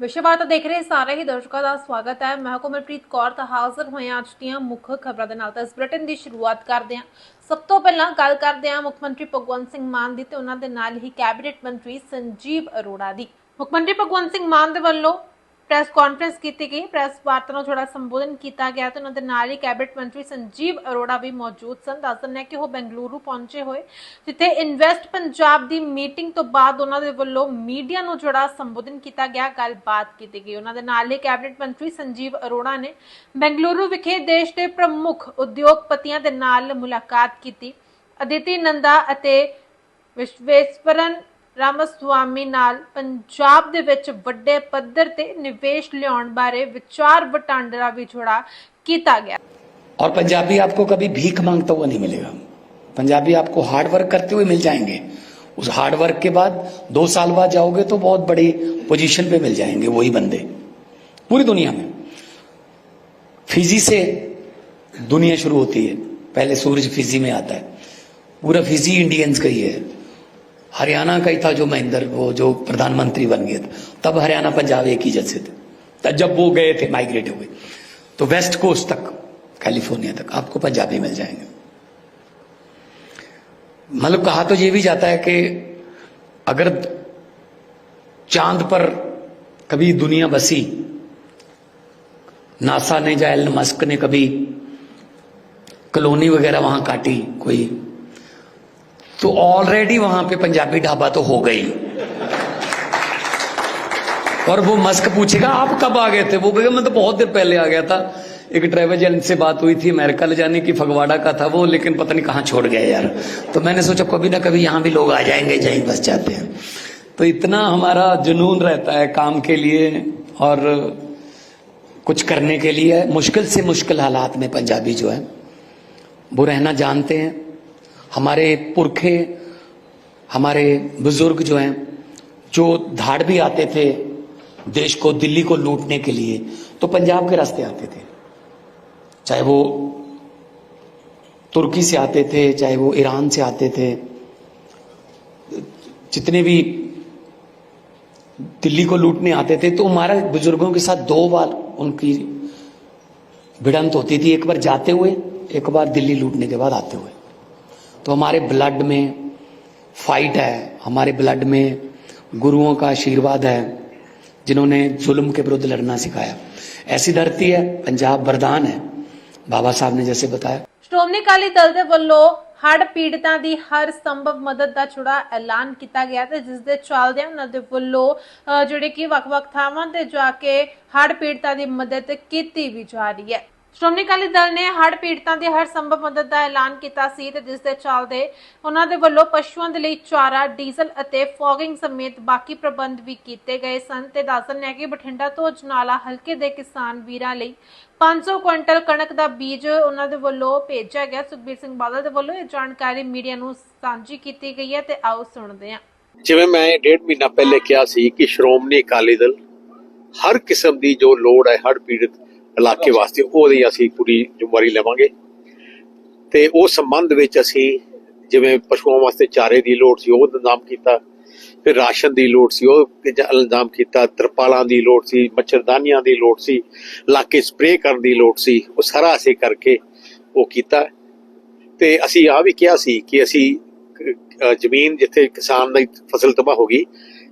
ਵਿਸ਼ਵਾਰਤਾ ਦੇਖ ਰਹੇ ਸਾਰੇ ਹੀ ਦਰਸ਼ਕਾਂ ਦਾ ਸਵਾਗਤ ਹੈ। ਮੈਂ ਕੋਮਲਪ੍ਰੀਤ ਕੌਰ ਤਾਂ ਹਾਜ਼ਰ ਹੋਏ ਹਾਂ ਅੱਜ ਦੀਆਂ ਮੁੱਖ ਖਬਰਾਂ ਦੇ ਨਾਲ। ਤਾਂ ਇਸ ਬੁਲੇਟਿਨ ਦੀ ਸ਼ੁਰੂਆਤ ਕਰਦੇ ਹਾਂ। ਸਭ ਤੋਂ ਪਹਿਲਾਂ ਗੱਲ ਕਰਦੇ ਹਾਂ ਮੁੱਖ ਮੰਤਰੀ ਭਗਵੰਤ ਸਿੰਘ ਮਾਨ ਦੀ ਤੇ ਉਹਨਾਂ ਦੇ ਨਾਲ ਹੀ ਕੈਬਨਿਟ ਮੰਤਰੀ ਸੰਜੀਵ ਅਰੋੜਾ ਦੀ। ਮੁੱਖ ਮੰਤਰੀ ਭਗਵੰਤ ਸਿੰਘ ਮਾਨ ਦੇ ਵੱਲੋਂ ਪ੍ਰੈਸ ਕਾਨਫਰੰਸ ਕੀਤੀ ਗਈ। ਪ੍ਰੈਸ ਵਾਰਤਾ ਨੂੰ ਥੋੜਾ ਸੰਬੋਧਨ ਕੀਤਾ ਗਿਆ ਤੇ ਉਹਨਾਂ ਦੇ ਨਾਲ ਹੀ ਕੈਬਨਿਟ ਮੰਤਰੀ ਸੰਜੀਵ ਅਰੋੜਾ ਵੀ ਮੌਜੂਦ ਸਨ। ਦੱਸਣ ਹੈ ਕਿ ਉਹ ਬੈਂਗਲੁਰੂ ਪਹੁੰਚੇ ਹੋਏ। ਜਿੱਥੇ ਇਨਵੈਸਟ ਪੰਜਾਬ ਦੀ ਮੀਟਿੰਗ ਤੋਂ ਬਾਅਦ ਉਹਨਾਂ ਦੇ ਵੱਲੋਂ ਮੀਡੀਆ ਨੂੰ ਜਿਹੜਾ ਸੰਬੋਧਨ ਕੀਤਾ ਗਿਆ, ਗੱਲਬਾਤ ਕੀਤੀ ਗਈ। ਉਹਨਾਂ ਦੇ ਨਾਲ ਹੀ ਕੈਬਨਿਟ ਮੰਤਰੀ ਸੰਜੀਵ ਅਰੋੜਾ ਨੇ ਬੈਂਗਲੁਰੂ ਵਿਖੇ ਦੇਸ਼ ਦੇ ਪ੍ਰਮੁੱਖ ਉਦਯੋਗਪਤੀਆਂ ਦੇ ਨਾਲ ਮੁਲਾਕਾਤ ਕੀਤੀ। ਅਦਿਤੀ ਨੰਦਾ ਅਤੇ ਵਿਸ਼ਵੇਸ਼ਵਰਨ ਰਾਮਸਵਾਮੀ ਨਾਲ ਪੰਜਾਬ ਦੇ ਵਿੱਚ ਵੱਡੇ ਪੱਧਰ ਤੇ ਨਿਵੇਸ਼ ਲਿਆਉਣ ਬਾਰੇ ਵਿਚਾਰ ਵਟਾਂਦਰਾ ਵੀ ਜੋੜਾ ਕੀਤਾ ਗਿਆ और पंजाबी आपको कभी भीख मांगता हुआ नहीं मिलेगा पंजाबी आपको हार्ड वर्क करते हुए मिल जाएंगे उस हार्ड वर्क के बाद दो साल बाद जाओगे तो बहुत बड़ी पोजीशन पे मिल जाएंगे वही बंदे पूरी दुनिया में फिजी से दुनिया शुरू होती है पहले सूरज फिजी में आता है पूरा फिजी इंडियंस का ही है हरियाणा का ही था जो महेंद्र वो जो प्रधानमंत्री बन गए थे। तब हरियाणा पंजाब एक ही जैसे थे। तब जब वो गए थे माइग्रेट हुए तो वेस्ट कोस्ट तक कैलिफ़ोर्निया तक, आपको पंजाबी मिल जाएँगे। मतलब कहा तो ये भी जाता है कि अगर चाँद पर कभी दुनिया बसी, नासा ने या एलन मस्क ने कभी कॉलोनी वगैरह वहाँ काटी, कोई तो ऑलरेडी वहाँ पे पंजाबी ढाबा तो हो गई। और वो मस्क पूछेगा, आप कब आ गए थे? वो कहेगा, मैं तो बहुत देर पहले आ गया था। एक ट्रैवल एजेंट से बात हुई थी, अमेरिका ले जाने की, फगवाड़ा का था वो, लेकिन पता नहीं कहाँ छोड़ गए यार। तो मैंने सोचा, कभी ना कभी यहाँ भी लोग आ जाएँगे यहीं बस जाते हैं। तो इतना हमारा जुनून रहता है काम के लिए और कुछ करने के लिए। मुश्किल से मुश्किल हालात में पंजाबी जो है, वो रहना जानते हैं। हमारे पुरखे, हमारे बुज़ुर्ग जो हैं, जो धाड़ भी आते थे देश को, दिल्ली को लूटने के लिए तो पंजाब के रास्ते आते थे। चाहे वो तुर्की से आते थे, चाहे वो ईरान से आते थे, जितने भी दिल्ली को लूटने आते थे तो हमारे बुज़ुर्गों के साथ दो बार उनकी भिड़ंत होती थी। एक बार जाते हुए, एक बार दिल्ली लूटने के बाद आते हुए। तो हमारे ब्लड में फाइट है हमारे ब्लड में गुरुओं का आशीर्वाद है जिन्होंने जुल्म के विरुद्ध लड़ना सिखाया ऐसी धरती है पंजाब वरदान है बाबा साहब ने जैसे बताया ਸ਼੍ਰੋਮਣੀ ਅਕਾਲੀ ਦਲ ਦੇ ਵੱਲੋਂ ਹੜ੍ਹ ਪੀੜਤਾਂ ਦੀ ਹਰ ਸੰਭਵ ਮਦਦ ਦਾ ਛੁੜਾ ਐਲਾਨ ਕੀਤਾ ਗਿਆ ਤੇ ਜਿਸ ਦੇ ਚੱਲਦਿਆਂ ਉਹਨਾਂ ਦੇ ਵੱਲੋਂ ਅਹ, ਜਿਹੜੇ ਕਿ ਵੱਖ-ਵੱਖ ਥਾਵਾਂ ਤੇ ਜਾ ਕੇ ਹੜ੍ਹ ਪੀੜਤਾਂ ਦੀ ਮਦਦ ਕੀਤੀ ਵੀ ਜਾ ਰਹੀ ਹੈ ਸ਼੍ਰੋਮਣੀ ਅਕਾਲੀ ਦਲ ਨੇ ਹੜ੍ਹ ਪੀੜਤਾਂ ਦੀ ਹਰ ਸੰਭਵ ਮਦਦ ਦਾ ਐਲਾਨ ਕੀਤਾ ਸੀ ਤੇ ਜਿਸ ਦੇ ਚੱਲਦੇ ਉਹਨਾਂ ਦੇ ਵੱਲੋਂ ਪਸ਼ੂਆਂ ਦੇ ਲਈ ਚਾਰਾ, ਡੀਜ਼ਲ ਅਤੇ ਫੌਗਿੰਗ ਸਮੇਤ ਬਾਕੀ ਪ੍ਰਬੰਧ ਵੀ ਕੀਤੇ ਗਏ ਸਨ ਤੇ ਦੱਸਣ ਹੈ ਕਿ ਬਠਿੰਡਾ ਤੋਂ ਜਨਾਲਾ ਹਲਕੇ ਦੇ ਕਿਸਾਨ ਵੀਰਾਂ ਲਈ 500 ਕੁਇੰਟਲ ਕਣਕ ਦਾ ਬੀਜ ਉਹਨਾਂ ਦੇ ਵੱਲੋਂ ਭੇਜਿਆ ਗਿਆ। ਸੁਖਬੀਰ ਸਿੰਘ ਬਾਦਲ ਦੇ ਵੱਲੋਂ ਇਹ ਜਾਣਕਾਰੀ ਮੀਡੀਆ ਨੂੰ ਸਾਂਝੀ ਕੀਤੀ ਗਈ ਹੈ ਤੇ ਆਓ ਸੁਣਦੇ ਹਾਂ। ਜਿਵੇਂ ਮੈਂ ਡੇਢ ਮਹੀਨਾ ਪਹਿਲੇ ਕਿਹਾ ਸੀ ਕਿ ਸ਼੍ਰੋਮਣੀ ਅਕਾਲੀ ਦਲ ਹਰ ਕਿਸਮ ਦੀ ਜੋ ਲੋੜ ਹੈ ਹੜ ਪੀੜਤ ਇਲਾਕੇ ਵਾਸਤੇ ਉਹਦੀ ਅਸੀਂ ਪੂਰੀ ਜ਼ਿੰਮੇਵਾਰੀ ਲਵਾਂਗੇ। ਤੇ ਉਸ ਸੰਬੰਧ ਵਿੱਚ ਅਸੀਂ ਜਿਵੇਂ ਪਸ਼ੂਆਂ ਵਾਸਤੇ ਚਾਰੇ ਦੀ ਲੋੜ ਸੀ, ਉਹ ਇੰਤਜ਼ਾਮ ਕੀਤਾ। ਫਿਰ ਰਾਸ਼ਨ ਦੀ ਲੋੜ ਸੀ, ਉਹ ਇੰਤਜ਼ਾਮ ਕੀਤਾ। ਤਰਪਾਲਾਂ ਦੀ ਲੋੜ ਸੀ, ਮੱਛਰਦਾਨੀਆਂ ਦੀ ਲੋੜ ਸੀ ਇਲਾਕੇ ਸਪਰੇਅ ਕਰਨ ਦੀ ਲੋੜ ਸੀ, ਉਹ ਸਾਰਾ ਅਸੀਂ ਕਰਕੇ ਉਹ ਕੀਤਾ। ਤੇ ਅਸੀਂ ਆ ਵੀ ਕਿਹਾ ਸੀ ਕਿ ਅਸੀਂ ਜ਼ਮੀਨ ਜਿੱਥੇ ਕਿਸਾਨ ਦੀ ਫਸਲ ਤਬਾਹ ਹੋ ਗਈ,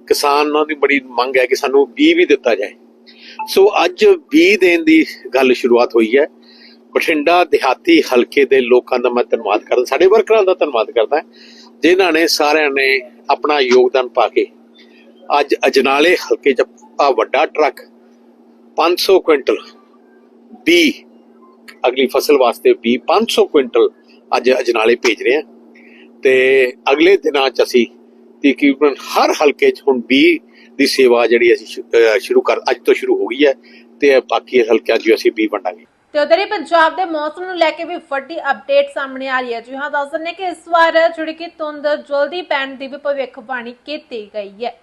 ਕਿਸਾਨਾਂ ਦੀ ਬੜੀ ਮੰਗ ਹੈ ਕਿ ਸਾਨੂੰ ਬੀ ਵੀ ਦਿੱਤਾ ਜਾਏ। ਸੋ ਅੱਜ ਬੀ ਦੇਣ ਦੀ ਗੱਲ ਸ਼ੁਰੂਆਤ ਹੋਈ ਹੈ। ਬਠਿੰਡਾ ਦਿਹਾਤੀ ਹਲਕੇ ਦੇ ਲੋਕਾਂ ਦਾ ਮੈਂ ਧੰਨਵਾਦ ਕਰਦਾ, ਸਾਡੇ ਵਰਕਰਾਂ ਦਾ ਧੰਨਵਾਦ ਕਰਦਾ। ਜਿਨ੍ਹਾਂ ਨੇ ਸਾਰਿਆਂ ਨੇ ਆਪਣਾ ਯੋਗਦਾਨ ਪਾ ਕੇ ਅੱਜ ਅਜਨਾਲੇ ਹਲਕੇ 'ਚ ਆ ਵੱਡਾ ਟਰੱਕ 500 ਕੁਇੰਟਲ ਬੀ, ਅਗਲੀ ਫਸਲ ਵਾਸਤੇ ਬੀ 500 ਕੁਇੰਟਲ ਅੱਜ ਅਜਨਾਲੇ ਭੇਜ ਰਹੇ ਹਾਂ। ਤੇ ਅਗਲੇ ਦਿਨਾਂ ਚ ਅਸੀਂ ਤਕਰੀਬਨ ਹਰ ਹਲਕੇ ਚ ਹੁਣ ਬੀ ਦੀ ਸੇਵਾ ਜਿਹੜੀ ਅਸੀਂ ਸ਼ੁਰੂ ਕਰ, ਅੱਜ ਤੋਂ ਸ਼ੁਰੂ ਹੋ ਗਈ ਹੈ ਤੇ ਬਾਕੀ ਹਲਕਿਆਂ 'ਚ ਅਸੀਂ ਵੀ ਵੰਡਾਂਗੇ ਤੇ ਉਧਰ ਹੀ ਪੰਜਾਬ ਦੇ ਮੌਸਮ ਨੂੰ ਲੈ ਕੇ ਵੀ ਵੱਡੀ ਅਪਡੇਟ ਸਾਹਮਣੇ ਆ ਰਹੀ ਹੈ। ਜੀ ਹਾਂ, ਦੱਸ ਦਿੰਦੇ ਕਿ ਇਸ ਵਾਰ ਜਿਹੜੀ ਕਿ ਧੁੰਦ ਜਲਦੀ ਪੈਣ ਦੀ ਵੀ ਭਵਿੱਖਬਾਣੀ ਕੀਤੀ ਗਈ ਹੈ।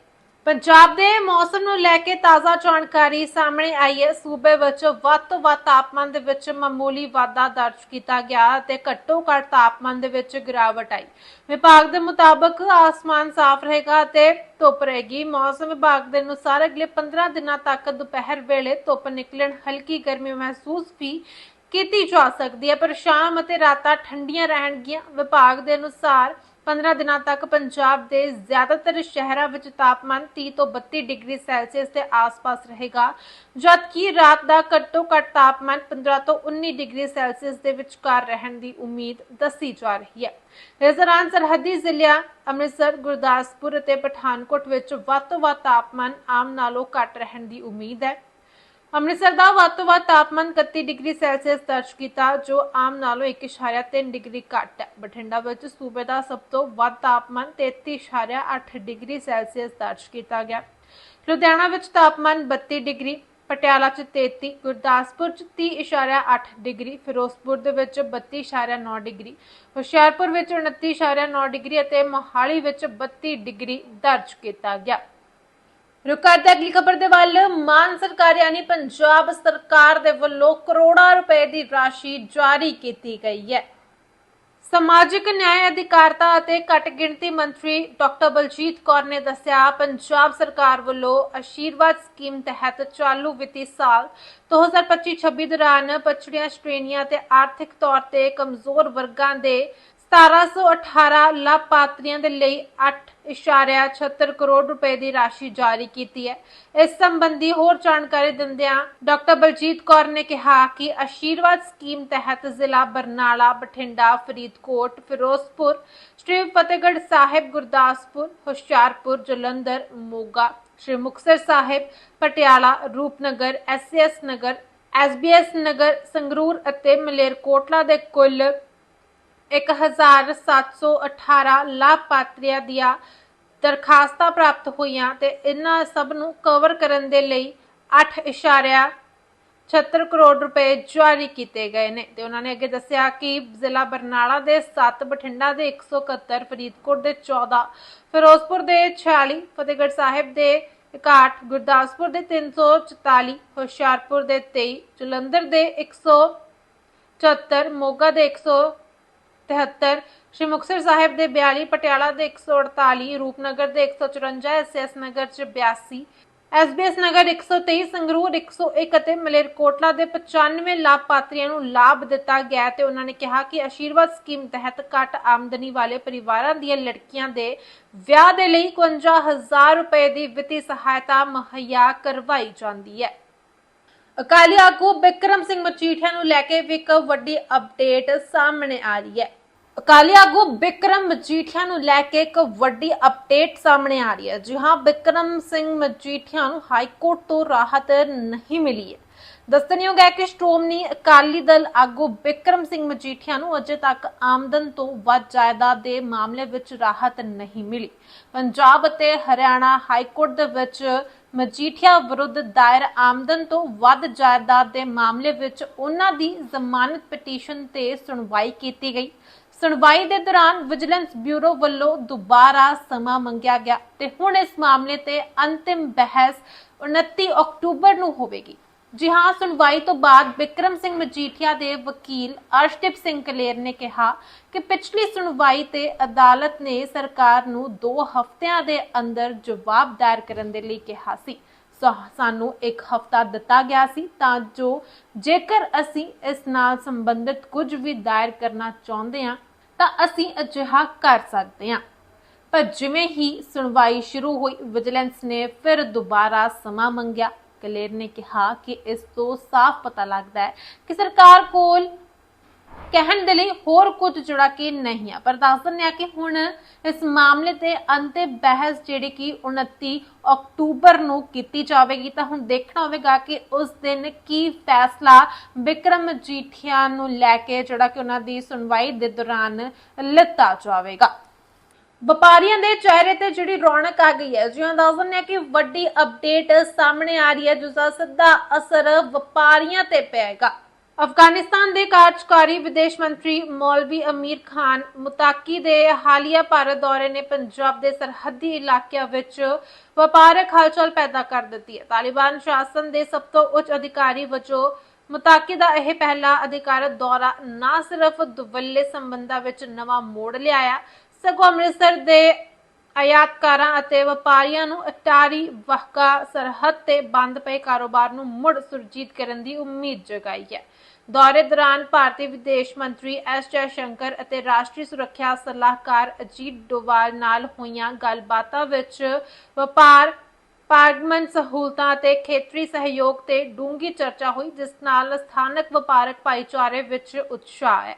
ਪੰਜਾਬ ਦੇ ਮੌਸਮ ਨੂੰ ਲੈ ਕੇ ਤਾਜ਼ਾ ਜਾਣਕਾਰੀ ਸਾਹਮਣੇ ਆਈ ਹੈ। ਸੂਬੇ ਵਿੱਚ ਵੱਧ ਤੋਂ ਵੱਧ ਤਾਪਮਾਨ ਦੇ ਵਿੱਚ ਮਾਮੂਲੀ ਵਾਧਾ ਦਰਜ ਕੀਤਾ ਗਿਆ ਅਤੇ ਘੱਟੋ ਘੱਟ ਤਾਪਮਾਨ ਦੇ ਵਿੱਚ ਗਿਰਾਵਟ ਆਈ। ਵਿਭਾਗ ਦੇ ਮੁਤਾਬਕ ਆਸਮਾਨ ਸਾਫ਼ ਰਹੇਗਾ ਅਤੇ ਧੁੱਪ ਰਹੇਗੀ। ਮੌਸਮ ਵਿਭਾਗ ਦੇ ਅਨੁਸਾਰ ਅਗਲੇ 15 ਦਿਨਾਂ ਤੱਕ ਦੁਪਹਿਰ ਵੇਲੇ ਧੁੱਪ ਨਿਕਲਣ, ਹਲਕੀ ਗਰਮੀ ਮਹਿਸੂਸ ਵੀ ਕੀਤੀ ਜਾ ਸਕਦੀ ਹੈ, ਪਰ ਸ਼ਾਮ ਅਤੇ ਰਾਤਾਂ ਠੰਡੀਆਂ ਰਹਿਣਗੀਆਂ। ਵਿਭਾਗ ਦੇ ਅਨੁਸਾਰ 15 ਦਿਨਾਂ ਤੱਕ ਪੰਜਾਬ ਦੇ ਜ਼ਿਆਦਾਤਰ ਸ਼ਹਿਰਾਂ ਵਿੱਚ ਤਾਪਮਾਨ 30 ਤੋਂ 32 ਡਿਗਰੀ ਸੈਲਸੀਅਸ ਦੇ ਆਸ-ਪਾਸ ਰਹੇਗਾ, ਜਦਕਿ ਰਾਤ ਦਾ ਘੱਟੋ ਘੱਟ ਤਾਪਮਾਨ 15 ਤੋਂ 19 ਡਿਗਰੀ ਸੈਲਸੀਅਸ ਦੇ ਵਿਚਕਾਰ ਰਹਿਣ ਦੀ ਉਮੀਦ ਦੱਸੀ ਜਾ ਰਹੀ ਹੈ। ਇਸ ਦੌਰਾਨ ਸਰਹੱਦੀ ਜ਼ਿਲ੍ਹਿਆਂ ਅੰਮ੍ਰਿਤਸਰ, ਗੁਰਦਾਸਪੁਰ ਅਤੇ ਪਠਾਨਕੋਟ ਵਿੱਚ ਵੱਧ ਤੋਂ ਵੱਧ ਤਾਪਮਾਨ ਆਮ ਨਾਲੋਂ ਘੱਟ ਰਹਿਣ ਦੀ ਉਮੀਦ ਹੈ। ਅੰਮ੍ਰਿਤਸਰ ਦਾ ਵੱਧ ਤੋਂ ਵੱਧ ਤਾਪਮਾਨ 31 ਡਿਗਰੀ ਸੈਲਸੀਅਸ ਦਰਜ ਕੀਤਾ, ਜੋ ਆਮ ਨਾਲੋਂ 1.3 ਡਿਗਰੀ ਘੱਟ ਹੈ। ਬਠਿੰਡਾ ਵਿੱਚ ਸੂਬੇ ਦਾ ਸਭ ਤੋਂ ਵੱਧ ਤਾਪਮਾਨ 33.8 ਡਿਗਰੀ ਸੈਲਸੀਅਸ ਦਰਜ ਕੀਤਾ ਗਿਆ। ਲੁਧਿਆਣਾ ਵਿੱਚ ਤਾਪਮਾਨ 32 ਡਿਗਰੀ, ਪਟਿਆਲਾ ਚ 33 ਗੁਰਦਾਸਪੁਰ ਚ 30.8 ਡਿਗਰੀ, ਫਿਰੋਜ਼ਪੁਰ ਦੇ ਵਿੱਚ 32.9 ਡਿਗਰੀ, ਹੁਸ਼ਿਆਰਪੁਰ ਵਿੱਚ 29.9 ਡਿਗਰੀ ਅਤੇ ਮੋਹਾਲੀ ਵਿੱਚ 32 ਡਿਗਰੀ ਦਰਜ ਕੀਤਾ ਗਿਆ। ਰੁਕ ਅਗਲੀ ਖਬਰ ਦੇ ਵੱਲ, ਮਾਨ ਸਰਕਾਰ ਯਾਨੀ ਪੰਜਾਬ ਸਰਕਾਰ ਦੇ ਵੱਲੋਂ ਕਰੋੜਾਂ ਰੁਪਏ ਦੀ ਰਾਸ਼ੀ ਜਾਰੀ ਕੀਤੀ ਗਈ ਹੈ। ਸਮਾਜਿਕ ਨਿਆਂ ਅਧਿਕਾਰਤਾ ਅਤੇ ਘੱਟ ਗਿਣਤੀ ਮੰਤਰੀ ਡਾਕਟਰ ਬਲਜੀਤ ਕੌਰ ਨੇ ਦੱਸਿਆ, ਪੰਜਾਬ ਸਰਕਾਰ ਵੱਲੋਂ ਆਸ਼ੀਰਵਾਦ ਸਕੀਮ ਤਹਿਤ ਚਾਲੂ ਵਿੱਤੀ ਸਾਲ 2025-26 ਦੌਰਾਨ ਪਛੜੀਆਂ ਸ਼੍ਰੇਣੀਆਂ ਤੇ ਆਰਥਿਕ ਤੌਰ ਤੇ ਕਮਜ਼ੋਰ ਵਰਗਾਂ ਦੇ 1718 ਲਾਭਪਾਤਰੀਆਂ ਦੇ ਲਈ 8.76 ਕਰੋੜ ਰੁਪਏ ਦੀ ਰਾਸ਼ੀ ਜਾਰੀ ਕੀਤੀ ਹੈ। ਇਸ ਸੰਬੰਧੀ ਹੋਰ ਜਾਣਕਾਰੀ ਦਿੰਦਿਆਂ ਡਾਕਟਰ ਬਲਜੀਤ ਕੌਰ ਨੇ ਕਿਹਾ ਕਿ ਆਸ਼ੀਰਵਾਦ ਸਕੀਮ ਤਹਿਤ ਜ਼ਿਲ੍ਹਾ ਬਰਨਾਲਾ, ਬਠਿੰਡਾ, ਫਰੀਦਕੋਟ, ਫਿਰੋਜ਼ਪੁਰ, ਸ਼੍ਰੀ ਫਤਿਹਗੜ੍ਹ ਸਾਹਿਬ, ਗੁਰਦਾਸਪੁਰ, ਹੁਸ਼ਿਆਰਪੁਰ, ਜਲੰਧਰ, ਮੋਗਾ, ਸ਼੍ਰੀ ਮੁਕਤਸਰ ਸਾਹਿਬ, ਪਟਿਆਲਾ, ਰੂਪਨਗਰ ਐਸਐਸ ਨਗਰ ਐਸਬੀਐਸ ਨਗਰ, ਸੰਗਰੂਰ ਅਤੇ ਮਲੇਰਕੋਟਲਾ ਦੇ ਕੁੱਲ 1718 ਲਾਭਪਾਤਰੀਆਂ ਦੀਆਂ ਦਰਖਾਸਤਾਂ ਪ੍ਰਾਪਤ ਹੋਈਆਂ ਤੇ ਇਹਨਾਂ ਸਭ ਨੂੰ ਕਵਰ ਕਰਨ ਦੇ ਲਈ 8.76 ਕਰੋੜ ਰੁਪਏ ਜਾਰੀ ਕੀਤੇ ਗਏ ਨੇ। ਤੇ ਉਹਨਾਂ ਨੇ ਅੱਗੇ ਦੱਸਿਆ ਕਿ ਜ਼ਿਲ੍ਹਾ ਬਰਨਾਲਾ ਦੇ 7 ਬਠਿੰਡਾ ਦੇ 171 ਫਰੀਦਕੋਟ ਦੇ 14 ਫਿਰੋਜ਼ਪੁਰ ਦੇ 46 ਫਤਿਹਗੜ੍ਹ ਸਾਹਿਬ ਦੇ 61 ਗੁਰਦਾਸਪੁਰ ਦੇ 344 ਹੁਸ਼ਿਆਰਪੁਰ ਦੇ 23 ਜਲੰਧਰ ਦੇ 174 ਮੋਗਾ ਦੇ 100 73 ਸ਼੍ਰੀ ਮੁਕਤਸਰ ਸਾਹਿਬ ਦੇ 42 ਪਟਿਆਲਾ ਦੇ 148 ਰੂਪਨਗਰ ਦੇ 154 ਐਸਐਸ ਨਗਰ ਚ 82 ਐਸਬੀਐਸ ਨਗਰ 123 ਸੰਗਰੂਰ 101 ਅਤੇ ਮਲੇਰਕੋਟਲਾ ਦੇ 95 ਲਾਭਪਾਤਰੀਆਂ ਨੂੰ ਲਾਭ ਦਿੱਤਾ ਗਿਆ ਤੇ ਉਹਨਾਂ ਨੇ ਕਿਹਾ ਕਿ ਆਸ਼ੀਰਵਾਦ ਸਕੀਮ ਤਹਿਤ ਘੱਟ ਆਮਦਨੀ ਵਾਲੇ ਪਰਿਵਾਰਾਂ ਦੀਆਂ ਲੜਕੀਆਂ ਦੇ ਵਿਆਹ ਦੇ ਲਈ 51000 ਰੁਪਏ ਦੀ ਵਿੱਤੀ ਸਹਾਇਤਾ ਮੁਹੱਈਆ ਕਰਵਾਈ ਜਾਂਦੀ ਹੈ। ਅਕਾਲੀ ਆਗੂ ਬਿਕਰਮ ਸਿੰਘ ਮਜੀਠੀਆ ਨੂੰ ਲੈ ਕੇ ਇੱਕ ਵੱਡੀ ਅਪਡੇਟ ਸਾਹਮਣੇ ਆ ਰਹੀ ਹੈ। ਅਕਾਲੀ ਆਗੂ ਬਿਕਰਮ ਮਜੀਠੀਆ ਨੂੰ ਲੈ ਕੇ ਇੱਕ ਵੱਡੀ ਅਪਡੇਟ ਸਾਹਮਣੇ ਆ ਰਹੀ ਹੈ। ਜੀ ਹਾਂ, ਬਿਕਰਮ ਸਿੰਘ ਮਜੀਠੀਆ ਨੂੰ ਹਾਈ ਕੋਰਟ ਤੋਂ ਰਾਹਤ ਨਹੀਂ ਮਿਲੀ ਹੈ। ਦੱਸਣਯੋਗ ਹੈ ਕਿ ਸ਼੍ਰੋਮਣੀ ਅਕਾਲੀ ਦਲ ਆਗੂ ਬਿਕਰਮ ਸਿੰਘ ਮਜੀਠੀਆ ਨੂੰ ਅਜੇ ਤੱਕ ਆਮਦਨ ਤੋਂ ਵੱਧ ਜਾਇਦਾਦ ਦੇ ਮਾਮਲੇ ਵਿੱਚ ਰਾਹਤ ਨਹੀਂ ਮਿਲੀ। ਪੰਜਾਬ ਅਤੇ ਹਰਿਆਣਾ ਹਾਈ ਕੋਰਟ ਦੇ ਵਿੱਚ ਮਜੀਠੀਆ ਵਿਰੁੱਧ ਦਾਇਰ ਆਮਦਨ ਤੋਂ ਵੱਧ ਜਾਇਦਾਦ ਦੇ ਮਾਮਲੇ ਵਿੱਚ ਉਹਨਾਂ ਦੀ ਜ਼ਮਾਨਤ ਪਟੀਸ਼ਨ ਤੇ ਸੁਣਵਾਈ ਕੀਤੀ ਗਈ। ਸੁਣਵਾਈ ਦੇ ਦੌਰਾਨ ਵਿਜੀਲੈਂਸ ਬਿਊਰੋ ਵੱਲੋਂ ਦੁਬਾਰਾ ਸਮਾਂ ਮੰਗਿਆ ਗਿਆ ਤੇ ਹੁਣ ਇਸ ਮਾਮਲੇ ਤੇ ਅੰਤਿਮ ਬਹਿਸ 29 ਅਕਤੂਬਰ ਨੂੰ ਹੋਵੇਗੀ। ਜੀ ਹਾਂ, ਸੁਣਵਾਈ ਤੋਂ ਬਾਅਦ ਵਿਕਰਮ ਸਿੰਘ ਮਜੀਠੀਆ ਦੇ ਵਕੀਲ ਅਰਸ਼ਦੀਪ ਸਿੰਘ ਕਲੇਰ ਨੇ ਕਿਹਾ ਕਿ ਪਿਛਲੀ ਸੁਣਵਾਈ ਤੇ ਅਦਾਲਤ ਨੇ ਸਰਕਾਰ ਨੂੰ 2 ਹਫ਼ਤਿਆਂ ਦੇ ਅੰਦਰ ਜਵਾਬ ਦਾਇਰ ਕਰਨ ਦੇ ਲਈ ਕਿਹਾ ਸੀ। ਸਾ- ਸਾਨੂੰ ਇੱਕ ਹਫ਼ਤਾ ਦਿੱਤਾ ਗਿਆ ਸੀ ਤਾਂ ਜੋ ਜੇਕਰ ਅਸੀਂ ਇਸ ਨਾਲ ਸੰਬੰਧਿਤ ਕੁਝ ਵੀ ਦਾਇਰ ਕਰਨਾ ਚਾਹੁੰਦੇ ਹਾਂ, ਤਾਂ ਅਸੀਂ ਅਜਿਹਾ ਕਰ ਸਕਦੇ ਹਾਂ। ਪਰ ਜਿਵੇਂ ਹੀ ਸੁਣਵਾਈ ਸ਼ੁਰੂ ਹੋਈ, ਵਿਜੀਲੈਂਸ ਨੇ ਫਿਰ ਦੁਬਾਰਾ ਸਮਾਂ ਮੰਗਿਆ। ਕਲੇਰ ਨੇ ਕਿਹਾ ਕਿ ਇਸ ਤੋਂ ਸਾਫ਼ ਪਤਾ ਲੱਗਦਾ ਹੈ ਕਿ ਸਰਕਾਰ ਕੋਲ ਕਹਿਣ ਦੇ ਲਈ ਹੋਰ ਕੁਝ ਜੁੜਾ ਕਿ ਨਹੀਂ ਆ। ਪਰ ਦੱਸ ਦਿੰਦੇ ਆ ਕਿ ਹੁਣ ਇਸ ਮਾਮਲੇ ਤੇ ਅੰਤਿਮ ਬਹਿਸ ਜਿਹੜੀ ਕਿ 29 ਅਕਤੂਬਰ ਨੂੰ ਕੀਤੀ ਜਾਵੇਗੀ, ਤਾਂ ਹੁਣ ਦੇਖਣਾ ਹੋਵੇਗਾ ਕਿ ਉਸ ਦਿਨ ਕੀ ਫੈਸਲਾ ਵਿਕਰਮ ਜੀਠੀਆ ਨੂੰ ਲੈ ਕੇ ਜਿਹੜਾ ਕਿ ਉਹਨਾਂ ਦੀ ਸੁਣਵਾਈ ਦੇ ਦੌਰਾਨ ਲਿੱਤਾ ਜਾਵੇਗਾ। ਵਪਾਰੀਆਂ ਦੇ ਚਿਹਰੇ ਤੇ ਜਿਹੜੀ ਰੌਣਕ ਆ ਗਈ ਹੈ ਜਿਵੇਂ ਦੱਸ ਦਿੰਦੇ ਆ ਕਿ ਵੱਡੀ ਅਪਡੇਟ ਸਾਹਮਣੇ ਆ ਰਹੀ ਹੈ, ਜਿਸ ਦਾ ਸਿੱਧਾ ਅਸਰ ਵਪਾਰੀਆਂ ਤੇ ਪਏਗਾ। ਅਫਗਾਨਿਸਤਾਨ ਦੇ ਕਾਰਜਕਾਰੀ ਵਿਦੇਸ਼ ਮੰਤਰੀ ਮੌਲਵੀ ਅਮੀਰ ਖਾਨ ਮੁਤਾਕੀ ਦੇ ਹਾਲੀਆ ਭਾਰਤ ਦੌਰੇ ਨੇ ਪੰਜਾਬ ਦੇ ਸਰਹੱਦੀ ਇਲਾਕਿਆਂ ਵਿੱਚ ਵਪਾਰਕ ਹਲਚਲ ਪੈਦਾ ਕਰ ਦਿੱਤੀ ਹੈ। ਤਾਲਿਬਾਨ ਸ਼ਾਸਨ ਦੇ ਸਭ ਤੋਂ ਉੱਚ ਅਧਿਕਾਰੀ ਵਜੋਂ ਮੁਤਾਕੀ ਦਾ ਇਹ ਪਹਿਲਾ ਅਧਿਕਾਰਤ ਦੌਰਾ ਨਾ ਸਿਰਫ ਦੁਵੱਲੇ ਸੰਬੰਧਾਂ ਵਿੱਚ ਨਵਾਂ ਮੋੜ ਲਿਆਇਆ ਸਗੋਂ ਅੰਮ੍ਰਿਤਸਰ ਦੇ ਆਯਾਤਕਾਰਾਂ ਅਤੇ ਵਪਾਰੀਆਂ ਨੂੰ ਅਟਾਰੀ ਵਾਹਕਾ ਸਰਹੱਦ ਤੇ ਬੰਦ ਪਏ ਕਾਰੋਬਾਰ ਨੂੰ ਮੁੜ ਸੁਰਜੀਤ ਕਰਨ ਦੀ ਉਮੀਦ ਜਗਾਈ ਹੈ। ਦੌਰੇ ਦੌਰਾਨ ਭਾਰਤੀ ਵਿਦੇਸ਼ ਮੰਤਰੀ ਐਸ ਜੈ ਸ਼ੰਕਰ ਅਤੇ ਰਾਸ਼ਟਰੀ ਸੁਰੱਖਿਆ ਸਲਾਹਕਾਰ ਅਜੀਤ ਡੋਵਾਲ ਨਾਲ ਹੋਈਆਂ ਗੱਲਬਾਤਾਂ ਵਿੱਚ ਵਪਾਰ ਪਾਰਗਮੈਂਟ ਸਹੂਲਤਾਂ ਅਤੇ ਖੇਤਰੀ ਸਹਿਯੋਗ ਤੇ ਡੂੰਘੀ ਚਰਚਾ ਹੋਈ, ਜਿਸ ਨਾਲ ਸਥਾਨਕ ਵਪਾਰਕ ਭਾਈਚਾਰੇ ਵਿੱਚ ਉਤਸ਼ਾਹ ਹੈ।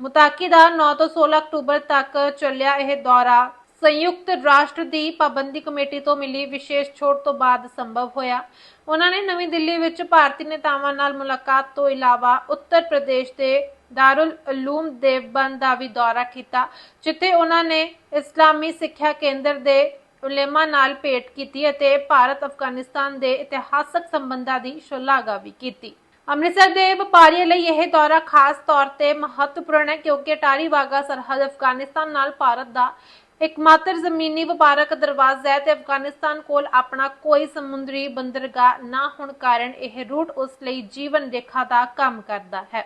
ਮੁਤਾਕੀ 9 ਤੋਂ 16 ਅਕਤੂਬਰ ਤੱਕ ਚੱਲਿਆ ਇਹ ਦੌਰਾ ਸੰਯੁਕਤ ਰਾਸ਼ਟਰ ਦੀ ਪਾਬੰਦੀ ਕਮੇਟੀ ਤੋਂ ਮਿਲੀ, ਵਿਸ਼ੇਸ਼ ਛੋਟ ਤੋਂ ਬਾਅਦ ਸੰਭਵ ਹੋਇਆ। ਉਹਨਾਂ ਨੇ ਨਵੀਂ ਦਿੱਲੀ ਵਿੱਚ ਭਾਰਤੀ ਨੇਤਾਵਾਂ ਨਾਲ ਮੁਲਾਕਾਤ ਤੋਂ ਇਲਾਵਾ ਉੱਤਰ ਪ੍ਰਦੇਸ਼ ਦੇ ਦਾਰੁਲ ਉਲੂਮ ਦੇਵਬੰਦ ਦਾ ਵੀ ਦੌਰਾ ਕੀਤਾ, ਜਿੱਥੇ ਉਹਨਾਂ ਨੇ ਇਸਲਾਮੀ ਸਿੱਖਿਆ ਕੇਂਦਰ ਦੇ ਉਲੇਮਾ ਨਾਲ ਭੇਟ ਕੀਤੀ ਅਤੇ ਭਾਰਤ ਅਫਗਾਨਿਸਤਾਨ ਦੇ ਇਤਿਹਾਸਕ ਸੰਬੰਧਾਂ ਦੀ ਸ਼ਲਾਘਾ ਵੀ ਕੀਤੀ। ਅੰਮ੍ਰਿਤਸਰ ਦੇ ਵਪਾਰੀਆਂ ਲਈ ਇਹ ਦੌਰਾ ਖਾਸ ਤੌਰ ਤੇ ਮਹੱਤਵਪੂਰਨ ਹੈ ਕਿਉਂਕਿ ਅਟਾਰੀ ਵਾਗਾ, ਸਰਹੱਦ ਅਫਗਾਨਿਸਤਾਨ ਨਾਲ ਭਾਰਤ ਦਾ ਇਕਮਾਤਰ ਜ਼ਮੀਨੀ ਵਪਾਰਕ ਦਰਵਾਜ਼ਾ ਹੈ ਤੇ ਅਫਗਾਨਿਸਤਾਨ ਕੋਲ ਆਪਣਾ ਕੋਈ ਸਮੁੰਦਰੀ ਬੰਦਰਗਾਹ ਨਾ ਹੋਣ ਕਾਰਨ ਇਹ ਰੂਟ ਉਸ ਲਈ ਜੀਵਨ ਰੇਖਾ ਦਾ ਕੰਮ ਕਰਦਾ ਹੈ।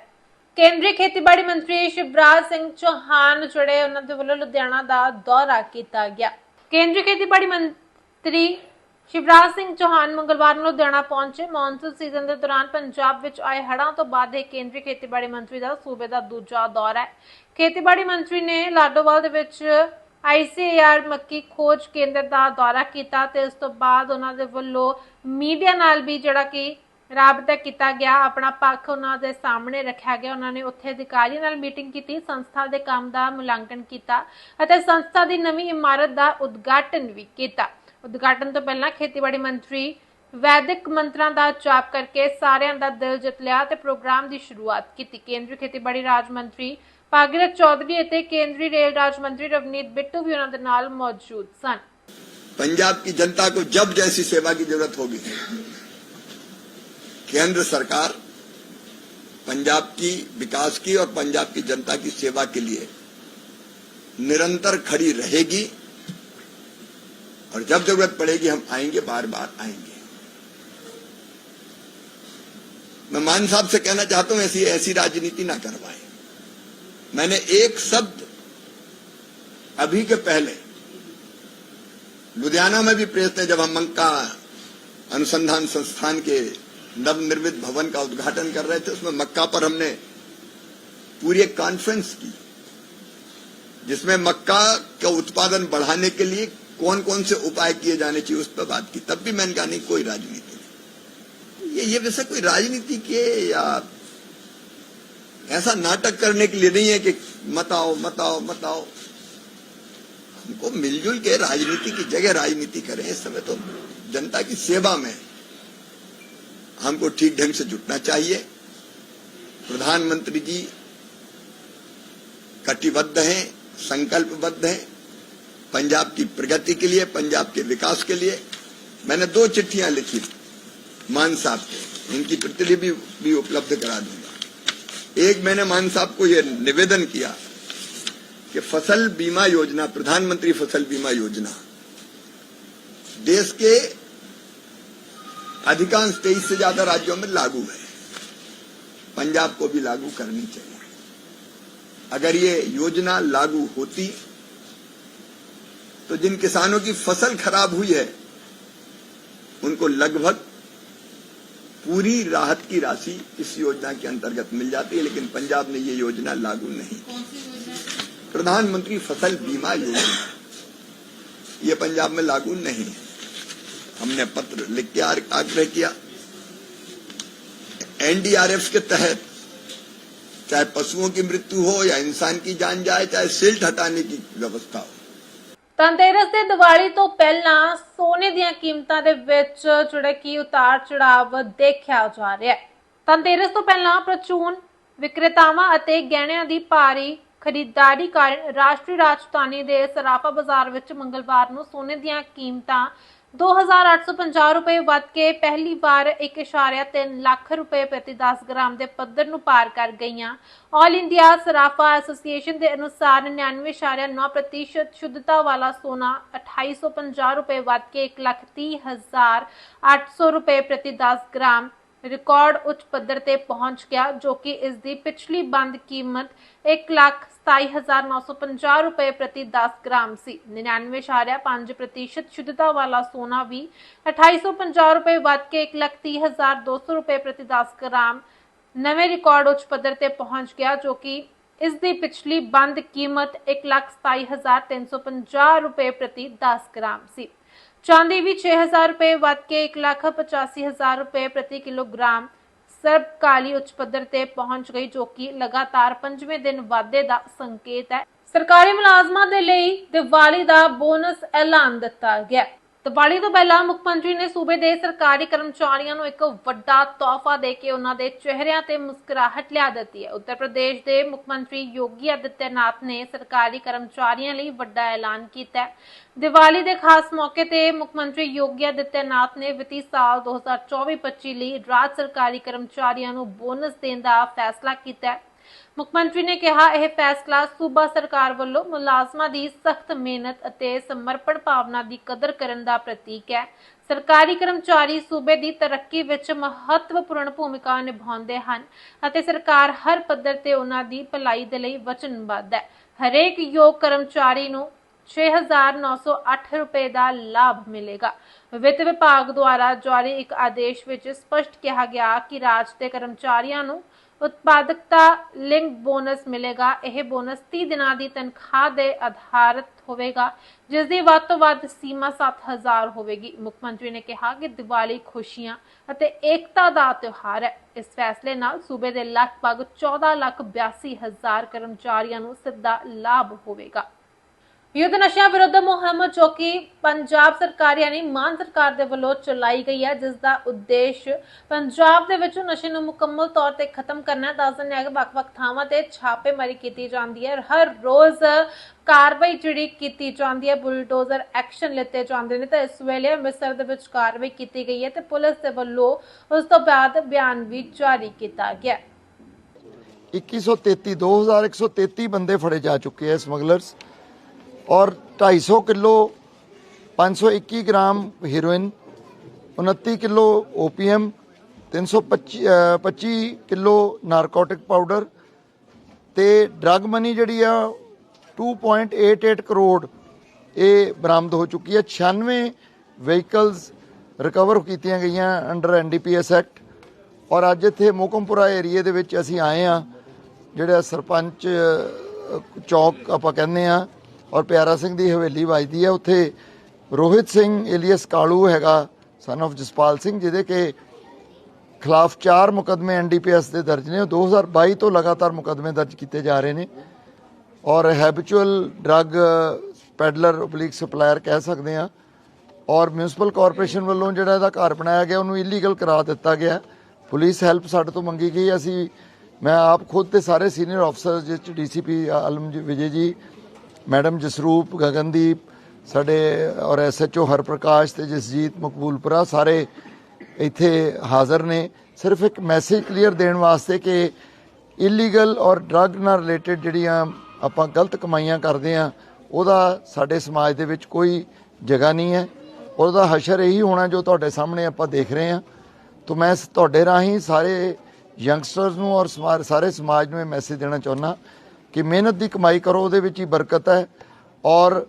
ਕੇਂਦਰੀ ਖੇਤੀਬਾੜੀ ਮੰਤਰੀ ਸ਼ਿਵਰਾਜ ਸਿੰਘ ਚੌਹਾਨ ਜਿਹੜੇ ਉਹਨਾਂ ਦੇ ਵੱਲੋਂ ਲੁਧਿਆਣਾ ਦਾ ਦੌਰਾ ਕੀਤਾ ਗਿਆ। ਕੇਂਦਰੀ ਖੇਤੀਬਾੜੀ ਮੰਤਰੀ ਸ਼ਿਵਰਾਜ ਸਿੰਘ ਚੌਹਾਨ ਮੰਗਲਵਾਰ ਨੂੰ ਲੁਧਿਆਣਾ ਪਹੁੰਚੇ। ਮੌਨਸੂਨ ਸੀਜ਼ਨ ਦੇ ਦੌਰਾਨ ਪੰਜਾਬ ਵਿੱਚ ਆਏ ਹੜ੍ਹਾਂ ਤੋਂ ਬਾਅਦ ਇਹ ਕੇਂਦਰੀ ਖੇਤੀਬਾੜੀ ਮੰਤਰੀ ਦਾ ਸੂਬੇ ਦਾ ਦੂਜਾ ਦੌਰਾ ਹੈ। ਖੇਤੀਬਾੜੀ ਮੰਤਰੀ ਨੇ ਲਾਡੋਵਾਲ ਦੇ ਵਿੱਚ ਆਈਸੀਏਆਰ ਮੱਕੀ ਖੋਜ ਕੇਂਦਰ ਦਾ ਦੌਰਾ ਕੀਤਾ ਤੇ ਉਸ ਤੋਂ ਬਾਅਦ ਉਹਨਾਂ ਦੇ ਵੱਲੋਂ ਮੀਡੀਆ ਨਾਲ ਵੀ ਜਿਹੜਾ ਕਿ ਰਾਬਤਾ ਕੀਤਾ ਗਿਆ, ਆਪਣਾ ਪੱਖ ਉਹਨਾਂ ਦੇ ਸਾਹਮਣੇ ਰੱਖਿਆ ਗਿਆ। ਉਹਨਾਂ ਨੇ ਉੱਥੇ ਅਧਿਕਾਰੀਆਂ ਨਾਲ ਮੀਟਿੰਗ ਕੀਤੀ, ਸੰਸਥਾ ਦੇ ਕੰਮ ਦਾ ਮੁਲਾਂਕਣ ਕੀਤਾ ਅਤੇ ਸੰਸਥਾ ਦੀ ਨਵੀਂ ਇਮਾਰਤ ਦਾ ਉਦਘਾਟਨ ਵੀ ਕੀਤਾ। ਉਦਘਾਟਨ ਤੋਂ ਪਹਿਲਾਂ ਖੇਤੀਬਾੜੀ ਮੰਤਰੀ ਵੈਦਿਕ ਮੰਤਰਾਂ ਦਾ ਜਾਪ ਕਰਕੇ ਸਾਰਿਆਂ ਦਾ ਦਿਲ ਜਿੱਤ ਲਿਆ ਤੇ ਪ੍ਰੋਗਰਾਮ ਦੀ ਸ਼ੁਰੂਆਤ ਕੀਤੀ ਕੇਂਦਰੀ ਖੇਤੀਬਾੜੀ ਰਾਜ ਮੰਤਰੀ ਭਾਗੀਰਥ ਚੌਧਰੀ ਅਤੇ ਕੇਂਦਰੀ ਰੇਲ ਰਾਜ ਮੰਤਰੀ ਰਵਨੀਤ ਬਿੱਟੂ ਵੀ ਉਹਨਾਂ ਦੇ ਨਾਲ ਮੌਜੂਦ ਸਨ पंजाब की जनता को जब जैसी सेवा की जरूरत होगी केंद्र सरकार पंजाब की विकास की और पंजाब की जनता की सेवा के लिए निरंतर खड़ी रहेगी और जब ज़रूरत पड़ेगी हम आएँगे बार बार आएँगे। मैं मान साहब से कहना चाहता हूँ, ऐसी ऐसी राजनीति ना करवाए। मैंने एक शब्द अभी के पहले लुधियाना में भी प्रेस ने जब हम मंका अनुसंधान संस्थान के नवनिर्मित भवन का उद्घाटन कर रहे थे, उसमें मक्का पर हमने पूरी एक कॉन्फ्रेंस की, जिसमें मक्का का उत्पादन बढ़ाने के लिए कौन कौन से उपाय किए जाने चाहिए उस पर बात की। तब भी मैंने कहा, नहीं, कोई राजनीति नहीं। ये ये वैसा कोई राजनीति के या ऐसा नाटक करने के लिए नहीं है कि मत आओ मत आओ मत आओ। हमको मिलजुल के राजनीति की जगह राजनीति करें। इस समय तो जनता की सेवा में हमको ठीक ढंग से जुटना चाहिए। प्रधानमंत्री जी कटिबद्ध हैं, संकल्पबद्ध हैं। पंजाब की प्रगति के लिए पंजाब के विकास के लिए। मैंने दो चिट्ठियाँ लिखी मान साहब को। इनकी प्रतिलिपि भी, भी उपलब्ध करा दूँगा। एक मैंने मान साहब को यह निवेदन किया कि फ़सल बीमा योजना प्रधानमंत्री फ़सल बीमा योजना देश के अधिकांश तेईस से ज़्यादा राज्यों में लागू है। पंजाब को भी लागू करनी चाहिए। अगर ये योजना लागू होती तो जिन किसानों की फ़सल खराब हुई है उनको लगभग पूरी राहत की राशि इस योजना के अंतर्गत मिल जाती है लेकिन पंजाब ने ये योजना लागू नहीं की। प्रधानमंत्री फ़सल बीमा योजना। ये पंजाब में लागू नहीं है। हमने पत्र लिख के आग्रह किया। एनडीआरएफ के तहत चाहे पशुओं की मृत्यु हो या इंसान की जान जाए चाहे सिल्ट हटाने की व्यवस्था हो ਧਨਤੇਰਸ ਦੇ ਦੀਵਾਲੀ ਤੋਂ ਪਹਿਲਾਂ ਸੋਨੇ ਦੀਆਂ ਕੀਮਤਾਂ ਦੇ ਵਿੱਚ ਜਿਹੜਾ ਕਿ ਉਤਾਰ ਚੜਾਵ ਦੇਖਿਆ ਜਾ ਰਿਹਾ ਹੈ। ਧਨਤੇਰਸ ਤੋਂ ਪਹਿਲਾਂ ਪ੍ਰਚੂਨ ਵਿਕਰੇਤਾਵਾਂ ਅਤੇ ਗਹਿਣਿਆਂ ਦੀ ਭਾਰੀ ਖਰੀਦਦਾਰੀ ਕਾਰਨ ਰਾਸ਼ਟਰੀ ਰਾਜਧਾਨੀ ਦੇ ਸਰਾਫਾ ਬਾਜ਼ਾਰ ਵਿੱਚ ਮੰਗਲਵਾਰ ਨੂੰ ਸੋਨੇ ਦੀਆਂ ਕੀਮਤਾਂ 2850 ਰੁਪਏ ਵੱਧ ਕੇ ਪਹਿਲੀ ਵਾਰ 1.3 ਲੱਖ ਰੁਪਏ ਪ੍ਰਤੀ 10 ਗ੍ਰਾਮ ਦੇ ਪੱਧਰ ਨੂੰ ਪਾਰ ਕਰ ਗਈਆਂ। ਆਲ ਇੰਡੀਆ ਸਰਾਫਾ ਐਸੋਸੀਏਸ਼ਨ ਦੇ ਅਨੁਸਾਰ 99.9% ਸ਼ੁੱਧਤਾ ਵਾਲਾ ਸੋਨਾ 2850 ਰੁਪਏ ਵੱਧ ਕੇ 1,30,800 ਰੁਪਏ ਪ੍ਰਤੀ 10 ਗ੍ਰਾਮ ਰਿਕਾਰਡ ਉੱਚ ਪੱਧਰ ਤੇ ਪਹੁੰਚ ਗਿਆ ਜੋ ਕਿ ਇਸ ਦੀ ਪਿਛਲੀ ਬੰਦ ਕੀਮਤ 1,27,950 ਰੁਪਏ ਪ੍ਰਤੀ 10 ਗ੍ਰਾਮ ਸੀ। 99.5% ਸ਼ੁੱਧਤਾ ਵਾਲਾ ਸੋਨਾ ਵੀ 2850 ਰੁਪਏ ਵੱਧ ਕੇ 1,30,200 ਰੁਪਏ ਪ੍ਰਤੀ 10 ਗ੍ਰਾਮ ਨਵੇਂ ਰਿਕਾਰਡ ਉੱਚ ਪੱਧਰ ਤੇ ਪਹੁੰਚ ਗਿਆ ਜੋ ਕਿ ਇਸ ਦੀ ਪਿਛਲੀ ਬੰਦ ਕੀਮਤ 1,27,350 ਰੁਪਏ ਪ੍ਰਤੀ 10 ਗ੍ਰਾਮ ਸੀ। ਚਾਂਦੀ ਵੀ 6000 ਰੁਪਏ ਵੱਧ ਕੇ 1,85,000 ਰੁਪਏ ਪ੍ਰਤੀ ਕਿਲੋਗ੍ਰਾਮ ਸਰਬ ਕਾਲੀ ਉੱਚ ਪੱਧਰ ਤੇ ਪਹੁੰਚ ਗਈ ਜੋ ਕਿ ਲਗਾਤਾਰ ਪੰਜਵੇਂ ਦਿਨ ਵਾਧੇ ਦਾ ਸੰਕੇਤ ਹੈ। ਸਰਕਾਰੀ ਮੁਲਾਜ਼ਮਾਂ ਦੇ ਲਈ ਦੀਵਾਲੀ ਦਾ ਬੋਨਸ ਐਲਾਨ ਦਿੱਤਾ ਗਿਆ। ਦੀਵਾਲੀ ਤੋਂ ਪਹਿਲਾਂ ਮੁੱਖ ਮੰਤਰੀ ਨੇ ਸੂਬੇ ਦੇ ਸਰਕਾਰੀ ਕਰਮਚਾਰੀਆਂ ਨੂੰ ਇੱਕ ਵੱਡਾ ਤੋਹਫਾ ਦੇ ਕੇ ਉਹਨਾਂ ਦੇ ਚਿਹਰਿਆਂ ਤੇ ਮੁਸਕਰਾਹਟ ਲਿਆ ਦਿੱਤੀ ਹੈ। ਉੱਤਰ ਪ੍ਰਦੇਸ਼ ਦੇ ਮੁੱਖ ਮੰਤਰੀ ਯੋਗੀ ਆਦਿੱਤਿਆਨਾਥ ਨੇ ਸਰਕਾਰੀ ਕਰਮਚਾਰੀਆਂ ਲਈ ਵੱਡਾ ਐਲਾਨ ਕੀਤਾ ਹੈ। ਦੀਵਾਲੀ ਦੇ ਖਾਸ ਮੌਕੇ ਤੇ ਮੁੱਖ ਮੰਤਰੀ ਯੋਗੀ ਆਦਿੱਤਿਆਨਾਥ ਨੇ ਵਿੱਤੀ ਸਾਲ 2024-25 ਲਈ ਰਾਜ ਸਰਕਾਰੀ ਕਰਮਚਾਰੀਆਂ ਨੂੰ ਬੋਨਸ ਦੇਣ ਦਾ ਫੈਸਲਾ ਕੀਤਾ ਹੈ। ਮੁੱਖ ਮੰਤਰੀ ਨੇ ਕਿਹਾ, ਇਹ ਫੈਸਲਾ ਸੂਬਾ ਸਰਕਾਰ ਵੱਲੋਂ ਮੁਲਾਜ਼ਮਾਂ ਦੀ ਸਖਤ ਮਿਹਨਤ ਅਤੇ ਸਮਰਪਣ ਭਾਵਨਾ ਦੀ ਕਦਰ ਕਰਨ ਦਾ ਪ੍ਰਤੀਕ ਹੈ। ਸਰਕਾਰੀ ਕਰਮਚਾਰੀ ਸੂਬੇ ਦੀ ਤਰੱਕੀ ਵਿੱਚ ਮਹੱਤਵਪੂਰਨ ਭੂਮਿਕਾ ਨਿਭਾਉਂਦੇ ਹਨ ਅਤੇ ਸਰਕਾਰ ਹਰ ਪੱਧਰ ਤੇ ਉਹਨਾਂ ਦੀ ਭਲਾਈ ਦੇ ਲਈ ਵਚਨਬੱਧ ਹੈ। ਹਰੇਕ ਯੋਗ ਕਰਮਚਾਰੀ ਨੂੰ 6908 ਰੁਪਏ ਦਾ ਲਾਭ ਮਿਲੇਗਾ। ਵਿੱਤ ਵਿਭਾਗ ਦੁਆਰਾ ਜਾਰੀ ਇੱਕ ਆਦੇਸ਼ ਵਿੱਚ ਸਪਸ਼ਟ ਕਿਹਾ ਗਿਆ ਕਿ ਰਾਜ ਦੇ ਕਰਮਚਾਰੀਆਂ ਨੂੰ ਉਤਪਾਦਕਤਾ ਲਿੰਕ ਬੋਨਸ ਮਿਲੇਗਾ। ਇਹ ਬੋਨਸ 30 ਦਿਨਾਂ ਦੀ ਤਨਖਾਹ ਦੇ ਆਧਾਰਿਤ ਹੋਵੇਗਾ ਜਿਸ ਦੀ ਵੱਧ ਤੋਂ ਵੱਧ ਸੀਮਾ 7000 ਹੋਵੇਗੀ। ਮੁੱਖ ਮੰਤਰੀ ਨੇ ਕਿਹਾ ਕਿ ਦੀਵਾਲੀ ਖੁਸ਼ੀਆਂ ਅਤੇ ਏਕਤਾ ਦਾ ਤਿਉਹਾਰ ਹੈ। ਇਸ ਫੈਸਲੇ ਨਾਲ ਸੂਬੇ ਦੇ ਲਗਭਗ 14 ਲੱਖ 82 ਹਜ਼ਾਰ ਕਰਮਚਾਰੀਆਂ ਨੂੰ ਸਿੱਧਾ ਲਾਭ ਹੋਵੇਗਾ। ਯੁੱਧ ਨਸ਼ਿਆਂ ਵਿਰੁੱਧ ਮੁਹਿੰਮ ਜੋ ਕਿ ਪੰਜਾਬ ਸਰਕਾਰ ਯਾਨੀ ਮਾਨ ਸਰਕਾਰ ਦੇ ਵੱਲੋਂ ਚਲਾਈ ਗਈ ਹੈ, ਜਿਸ ਦਾ ਉਦੇਸ਼ ਪੰਜਾਬ ਦੇ ਵਿੱਚ ਨਸ਼ੇ ਨੂੰ ਮੁਕੰਮਲ ਤੌਰ ਤੇ ਖਤਮ ਕਰਨਾ ਹੈ। ਦੱਸ ਦਿੰਦੇ ਹਾਂ ਕਿ ਵੱਖ-ਵੱਖ ਥਾਵਾਂ ਤੇ ਛਾਪੇਮਾਰੀ ਕੀਤੀ ਜਾਂਦੀ ਹੈ ਹਰ ਰੋਜ਼ ਕਾਰਵਾਈ ਜਿਹੜੀ ਕੀਤੀ ਜਾਂਦੀ ਹੈ, ਬੁਲਡੋਜ਼ਰ ਐਕਸ਼ਨ ਲਿੱਤੇ ਜਾਂਦੇ ਨੇ। ਤਾਂ ਇਸ ਵੇਲੇ ਅੰਮ੍ਰਿਤਸਰ ਦੇ ਵਿੱਚ ਕਾਰਵਾਈ ਕੀਤੀ ਗਈ ਹੈ ਤੇ ਪੁਲਿਸ ਦੇ ਵੱਲੋਂ ਉਸ ਤੋਂ ਬਾਅਦ ਬਿਆਨ ਵੀ ਜਾਰੀ ਕੀਤਾ ਗਿਆ 2133 2133 ਬੰਦੇ ਫੜੇ ਜਾ ਚੁੱਕੇ ਹੈ ਸਮਗਲਰਸ। ਔਰ 250 kilo 521 gram heroin 29 kilo opium 325 ਅਹ 25 ਕਿਲੋ ਨਾਰਕੋਟਿਕ ਪਾਊਡਰ ਤੇ ਡਰੱਗ ਮਨੀ ਜਿਹੜੀ ਆ 2.88 ਕਰੋੜ ਇਹ ਬਰਾਮਦ ਹੋ ਚੁੱਕੀ ਹੈ। 96 ਵਹੀਕਲਸ ਰਿਕਵਰ ਕੀਤੀਆਂ ਗਈਆਂ ਅੰਡਰ ਐਨਡੀਪੀਐਸ ਐਕਟ ਔਰ ਅੱਜ ਇੱਥੇ ਮੋਕਮਪੁਰਾ ਏਰੀਏ ਦੇ ਵਿੱਚ ਅਸੀਂ ਆਏ ਆ ਜਿਹੜਾ ਸਰਪੰਚ ਚੌਕ ਆਪਾਂ ਕਹਿੰਦੇ ਆ ਔਰ ਪਿਆਰਾ ਸਿੰਘ ਦੀ ਹਵੇਲੀ ਵੱਜਦੀ ਹੈ। ਉੱਥੇ ਰੋਹਿਤ ਸਿੰਘ ਏਲੀਅਸ ਕਾਲੂ ਹੈਗਾ ਸਨ of ਜਸਪਾਲ ਸਿੰਘ, ਜਿਹਦੇ ਕੇ ਖਿਲਾਫ ਚਾਰ ਮੁਕਦਮੇ ਐਨਡੀਪੀਐਸ ਦੇ ਦਰਜ ਨੇ। ਉਹ 2022 ਤੋਂ ਲਗਾਤਾਰ ਮੁਕਦਮੇ ਦਰਜ ਕੀਤੇ ਜਾ ਰਹੇ ਨੇ। ਔਰ habitual drug peddler public supplier ਕਹਿ ਸਕਦੇ ਆ ਔਰ ਮਿਊਨਿਸਪਲ ਕਾਰਪੋਰੇਸ਼ਨ ਵੱਲੋਂ ਜਿਹੜਾ ਇਹਦਾ ਘਰ ਬਣਾਇਆ ਗਿਆ, ਉਹਨੂੰ ਇਲੀਗਲ ਕਰਾ ਦਿੱਤਾ ਗਿਆ। ਪੁਲਿਸ ਹੈਲਪ ਸਾਡੇ ਤੋਂ ਮੰਗੀ ਗਈ। ਅਸੀਂ, ਮੈਂ ਆਪ ਖੁਦ ਤੇ ਸਾਰੇ ਸੀਨੀਅਰ ਅਫਸਰ ਜਿਸ ਚ ਡੀਸੀਪੀ ਆਲਮ ਜੀ ਵਿਜੇ ਜੀ ਮੈਡਮ ਜਸਰੂਪ ਗਗਨਦੀਪ, ਸਾਡੇ ਔਰ ਐਸਐਚਓ ਹਰਪ੍ਰਕਾਸ਼ ਤੇ ਜਸਜੀਤ ਮਕਬੂਲਪੁਰਾ, ਸਾਰੇ ਇੱਥੇ ਹਾਜ਼ਰ ਨੇ। ਸਿਰਫ ਇੱਕ ਮੈਸੇਜ ਕਲੀਅਰ ਦੇਣ ਵਾਸਤੇ ਕਿ ਇਲੀਗਲ ਔਰ ਡਰੱਗ ਨਾਲ ਰਿਲੇਟਡ ਜਿਹੜੀਆਂ ਆਪਾਂ ਗਲਤ ਕਮਾਈਆਂ ਕਰਦੇ ਆ ਉਹਦਾ ਸਾਡੇ ਸਮਾਜ ਦੇ ਵਿੱਚ ਕੋਈ ਜਗ੍ਹਾ ਨਹੀਂ ਹੈ। ਉਹਦਾ ਹਸ਼ਰ ਇਹੀ ਹੋਣਾ ਜੋ ਤੁਹਾਡੇ ਸਾਹਮਣੇ ਆਪਾਂ ਦੇਖ ਰਹੇ ਹਾਂ। ਤਾਂ ਮੈਂ ਸ- ਤੁਹਾਡੇ ਰਾਹੀਂ ਸਾਰੇ ਯੰਗਸਟਰਸ ਨੂੰ ਔਰ ਸਮਾ- ਸਾਰੇ ਸਮਾਜ ਨੂੰ ਇਹ ਮੈਸੇਜ ਦੇਣਾ ਚਾਹੁੰਦਾ। ਕਿ ਮਿਹਨਤ ਦੀ ਕਮਾਈ ਕਰੋ, ਉਹਦੇ ਵਿੱਚ ਹੀ ਬਰਕਤ ਹੈ। ਔਰ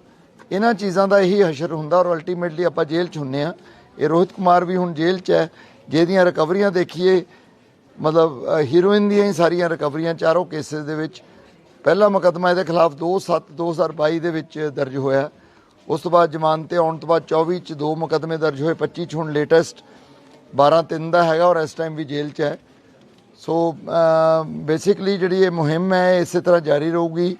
ਇਹਨਾਂ ਚੀਜ਼ਾਂ ਦਾ ਇਹੀ ਹਸ਼ਰ ਹੁੰਦਾ ਔਰ ਅਲਟੀਮੇਟਲੀ ਆਪਾਂ ਜੇਲ੍ਹ 'ਚ ਹੁੰਨੇ ਆ ਇਹ ਰੋਹਿਤ ਕੁਮਾਰ ਵੀ ਹੁਣ ਜੇਲ੍ਹ 'ਚ ਹੈ, ਜਿਹਦੀਆਂ ਰਿਕਵਰੀਆਂ ਦੇਖੀਏ, ਮਤਲਬ ਹੀਰੋਇਨ ਦੀਆਂ ਹੀ ਸਾਰੀਆਂ ਰਿਕਵਰੀਆਂ ਚਾਰੋਂ ਕੇਸਿਸ ਦੇ ਵਿੱਚ। ਪਹਿਲਾ ਮੁਕੱਦਮਾ ਇਹਦੇ ਖਿਲਾਫ 2/7 2022 ਦੇ ਵਿੱਚ ਦਰਜ ਹੋਇਆ। ਉਸ ਤੋਂ ਬਾਅਦ ਜ਼ਮਾਨਤ ਤੇ ਆਉਣ ਤੋਂ ਬਾਅਦ 24 ਚ ਦੋ ਮੁਕੱਦਮੇ ਦਰਜ ਹੋਏ 25 ਚ ਹੁਣ ਲੇਟੈਸਟ 12 3 ਦਾ ਹੈਗਾ ਔਰ ਇਸ ਟਾਈਮ ਵੀ ਜੇਲ੍ਹ 'ਚ ਹੈ। ਸੋ ਬੇਸਿਕਲੀ uh, ਜਿਹੜੀ ਇਹ ਮੁਹਿੰਮ ਹੈ ਇਸੇ ਤਰ੍ਹਾਂ ਜਾਰੀ ਰਹੂਗੀ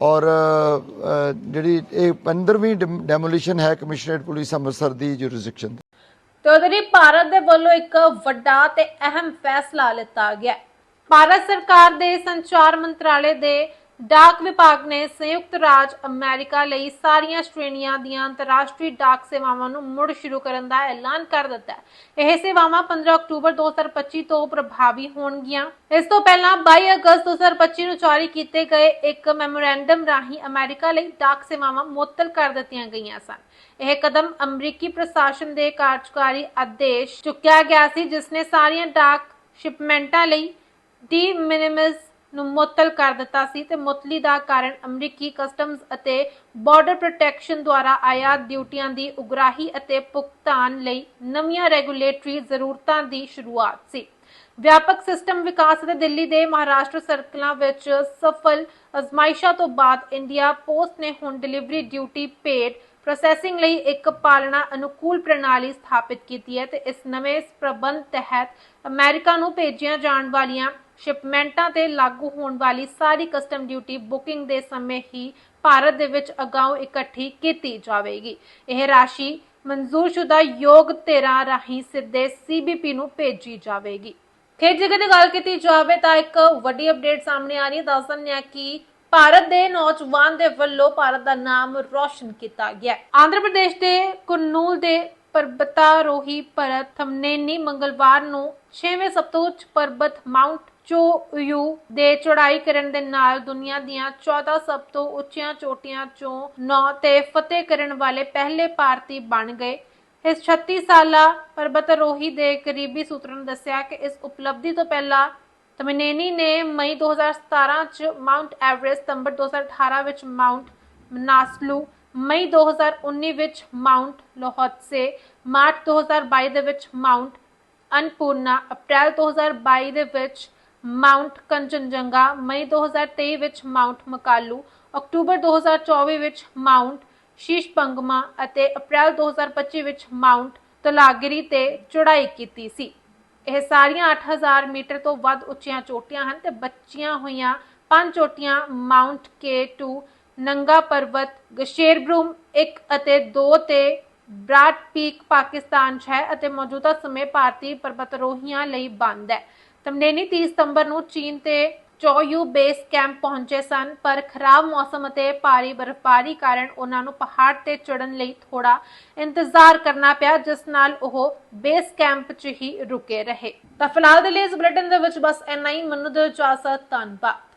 ਔਰ uh, uh, ਜਿਹੜੀ ਇਹ 15ਵੀਂ ਡੈਮੋਲੀਸ਼ਨ ਹੈ ਕਮਿਸ਼ਨਰੇਟ ਪੁਲਿਸ ਅੰਮ੍ਰਿਤਸਰ ਦੀ ਜੁਰਿਸਡਿਕਸ਼ਨ ਤੇ। ਉਧਰ ਭਾਰਤ ਦੇ ਵੱਲੋਂ ਇੱਕ ਵੱਡਾ ਤੇ ਅਹਿਮ ਫੈਸਲਾ ਲਿੱਤਾ ਗਿਆ ਭਾਰਤ ਸਰਕਾਰ ਦੇ ਸੰਚਾਰ ਮੰਤਰਾਲੇ ਦੇ ਡਾਕ ਵਿਭਾਗ ਨੇ ਸੰਯੁਕਤ ਰਾਜ ਅਮਰੀਕਾ ਲਈ ਸਾਰੀਆਂ ਸ਼੍ਰੇਣੀਆਂ ਦੀਆਂ ਅੰਤਰਰਾਸ਼ਟਰੀ ਡਾਕ ਸੇਵਾਵਾਂ ਨੂੰ ਮੁੜ ਸ਼ੁਰੂ ਕਰਨ ਦਾ ਐਲਾਨ ਕਰ ਦਿੱਤਾ ਹੈ। ਇਹ ਸੇਵਾਵਾਂ 15 ਅਕਤੂਬਰ 2025 ਤੋਂ ਪ੍ਰਭਾਵੀ ਹੋਣਗੀਆਂ। ਇਸ ਤੋਂ ਪਹਿਲਾਂ 22 ਅਗਸਤ 2025 ਨੂੰ ਜਾਰੀ ਕੀਤੇ ਗਏ ਇੱਕ ਮੈਮੋਰੈਂਡਮ ਰਾਹੀਂ ਅਮਰੀਕਾ ਲਈ ਡਾਕ ਸੇਵਾਵਾਂ ਮੁਅੱਤਲ ਕਰ ਦਿੱਤੀਆਂ ਗਈਆਂ ਸਨ। ਇਹ ਕਦਮ ਅਮਰੀਕੀ ਪ੍ਰਸ਼ਾਸਨ ਦੇ ਕਾਰਜਕਾਰੀ ਆਦੇਸ਼ ਚੁੱਕਿਆ ਗਿਆ ਸੀ, ਜਿਸ ਨੇ ਸਾਰੀਆਂ ਡਾਕ ਸ਼ਿਪਮੈਂਟਾਂ ਲਈ ਡੀ ਮਿਨੀਮਸ ਨੂੰ ਮੁਅੱਤਲ ਕਰ ਦਿੱਤਾ ਸੀ ਤੇ ਮੁਅੱਤਲੀ ਦਾ ਕਾਰਨ ਅਮਰੀਕੀ ਕਸਟਮਜ਼ ਅਤੇ ਬਾਰਡਰ ਪ੍ਰੋਟੈਕਸ਼ਨ ਦੁਆਰਾ ਆਯਾਤ ਡਿਊਟੀਆਂ ਦੀ ਉਗਰਾਹੀ ਅਤੇ ਭੁਗਤਾਨ ਲਈ ਨਵੀਆਂ ਰੈਗੂਲੇਟਰੀ ਜ਼ਰੂਰਤਾਂ ਦੀ ਸ਼ੁਰੂਆਤ ਸੀ। ਵਿਆਪਕ ਸਿਸਟਮ ਵਿਕਾਸ ਅਤੇ ਦਿੱਲੀ ਦੇ ਮਹਾਰਾਸ਼ਟਰ ਸਰਕਲਾਂ ਵਿੱਚ ਸਫਲ ਅਜ਼ਮਾਇਸ਼ਾਂ ਤੋਂ ਬਾਅਦ ਇੰਡੀਆ ਪੋਸਟ ਨੇ ਹੁਣ ਡਿਲੀਵਰੀ ਡਿਊਟੀ ਪੇਡ ਪ੍ਰੋਸੈਸਿੰਗ ਲਈ ਇੱਕ ਪਾਲਣਾ ਅਨੁਕੂਲ ਪ੍ਰਣਾਲੀ ਸਥਾਪਿਤ ਕੀਤੀ ਹੈ ਤੇ ਇਸ ਨਵੇਂ ਪ੍ਰਬੰਧ ਤਹਿਤ ਅਮਰੀਕਾ ਨੂੰ ਭੇਜੀਆਂ ਜਾਣ ਵਾਲੀਆਂ ਸ਼ਿਪਮੈਂਟਾਂ ਤੇ ਲਾਗੂ ਹੋਣ ਵਾਲੀ ਸਾਰੀ ਕਸਟਮ ਡਿਊਟੀ ਬੁਕਿੰਗ ਦੇ ਸਮੇਂ ਹੀ ਭਾਰਤ ਦੇ ਵਿੱਚ ਅਗਾਊਂ ਇਕੱਠੀ ਕੀਤੀ ਜਾਵੇਗੀ। ਇਹ ਰਾਸ਼ੀ ਮਨਜ਼ੂਰਸ਼ੁਦਾ ਯੋਗ ਧਿਰਾਂ ਰਾਹੀਂ ਸਿੱਧੇ ਸੀਬੀਪੀ ਨੂੰ ਭੇਜੀ ਜਾਵੇਗੀ। ਖੇਡ ਜਗਤ ਦੀ ਗੱਲ ਕੀਤੀ ਜਾਵੇ ਤਾਂ ਇੱਕ ਵੱਡੀ ਅਪਡੇਟ ਸਾਹਮਣੇ ਆ ਰਹੀ ਹੈ। ਦੱਸ ਦਿੰਦੇ ਹਾਂ ਕਿ ਭਾਰਤ ਦੇ ਨੌਜਵਾਨ ਦੇ ਵੱਲੋਂ ਭਾਰਤ ਦਾ ਨਾਮ ਰੌਸ਼ਨ ਕੀਤਾ ਗਿਆ ਆਂਧਰਾ ਪ੍ਰਦੇਸ਼ ਦੇ ਕੁਰਨੂਲ ਦੇ ਪਰਬਤਾਰੋਹੀ ਭਰਤ ਥਮਨੇਨੀ ਮੰਗਲਵਾਰ ਨੂੰ 6ਵੇਂ ਸਭ ਤੋਂ ਉੱਚ ਪਰਬਤ ਮਾਊਂਟ ਚੋਯੂ ਦੇ ਚੜਾਈ ਕਰਨ ਦੇ ਨਾਲ ਦੁਨੀਆ ਦੀਆਂ 14 ਸਭ ਤੋਂ ਉੱਚੀਆਂ ਚੋਟੀਆਂ ਚੋਂ 9 ਤੇ ਫਤਿਹ ਕਰਨ ਵਾਲੇ ਪਹਿਲੇ ਭਾਰਤੀ ਬਣ ਗਏ। ਇਸ 36 ਸਾਲਾ ਪਰਬਤਾਰੋਹੀ ਦੇ ਕਰੀਬੀ ਸੂਤਰਾਂ ਨੇ ਦੱਸਿਆ ਕਿ ਇਸ ਉਪਲਬਧੀ ਤੋਂ ਪਹਿਲਾਂ ਤਮਨੇਨੀ ਨੇ ਮਈ 2017 ਚ ਮਾਊਂਟ ਐਵਰੈਸਟ ਸਤੰਬਰ 2018 ਵਿੱਚ ਮਾਉਂਟ ਮਨਾਸਲੂ ਮਈ 2019 ਵਿੱਚ ਮਾਊਂਟ ਲੋਹਤਸੇ ਮਾਰਚ 2022 ਦੇ ਵਿੱਚ ਮਾਊਂਟ ਅਨਪੂਰਨਾ, ਅਪ੍ਰੈਲ 2022 ਦੇ ਵਿੱਚ ਮਾਊਂਟ ਕੰਚਨਜੰਗਾ, ਮਈ 2023 ਵਿੱਚ ਮਾਊਂਟ ਮਕਾਲੂ, ਅਕਤੂਬਰ 2024 ਵਿੱਚ ਮਾਊਂਟ ਸ਼ੀਸ਼ਪੰਗਮਾ ਅਤੇ ਅਪ੍ਰੈਲ 2025 ਵਿੱਚ ਮਾਊਂਟ ਤਲਾਗਿਰੀ ਤੇ ਚੜ੍ਹਾਈ ਕੀਤੀ ਸੀ। ਇਹ ਸਾਰੀਆਂ 8000 ਮੀਟਰ ਤੋਂ ਵੱਧ ਉੱਚੀਆਂ ਚੋਟੀਆਂ ਹਨ ਤੇ ਬੱਚੀਆਂ ਹੋਈਆਂ ਪੰਜ ਚੋਟੀਆਂ ਮਾਊਂਟ K2 ਨੰਗਾ ਪਰਬਤ, ਗਸ਼ੇਰਬਰੂਮ 1 ਅਤੇ 2 ਤੇ ਬ੍ਰਾਡ ਪੀਕ ਪਾਕਿਸਤਾਨ 'ਚ ਹੈ ਅਤੇ ਮੌਜੂਦਾ ਸਮੇਂ ਭਾਰਤੀ ਪਰਬਤਰੋਹੀਆਂ ਲਈ ਬੰਦ ਹੈ। ਤਮਨੇਨੀ 30 ਸਤੰਬਰ ਨੂੰ ਚੀਨ ਤੇ ਚੋਯੂ ਬੇਸ ਕੈਂਪ ਪਹੁੰਚੇ ਸਨ, ਪਰ ਖਰਾਬ ਮੌਸਮ ਅਤੇ ਭਾਰੀ ਬਰਫ਼ਬਾਰੀ ਕਾਰਨ ਉਹਨਾਂ ਨੂੰ ਪਹਾੜ ਤੇ ਚੜਨ ਲਈ ਥੋੜਾ ਇੰਤਜ਼ਾਰ ਕਰਨਾ ਪਿਆ, ਜਿਸ ਨਾਲ ਉਹ ਬੇਸ ਕੈਂਪ 'ਚ ਹੀ ਰੁਕੇ ਰਹੇ। ਤਾਂ ਫਿਲਹਾਲ ਦੇ ਲਈ ਇਸ ਬੁਲੇਟਿਨ ਦੇ ਵਿੱਚ ਬਸ ਇੰਨਾ ਹੀ। ਮੈਨੂੰ ਦਿਓ ਇਜਾਜ਼ਤ, ਧੰਨਵਾਦ।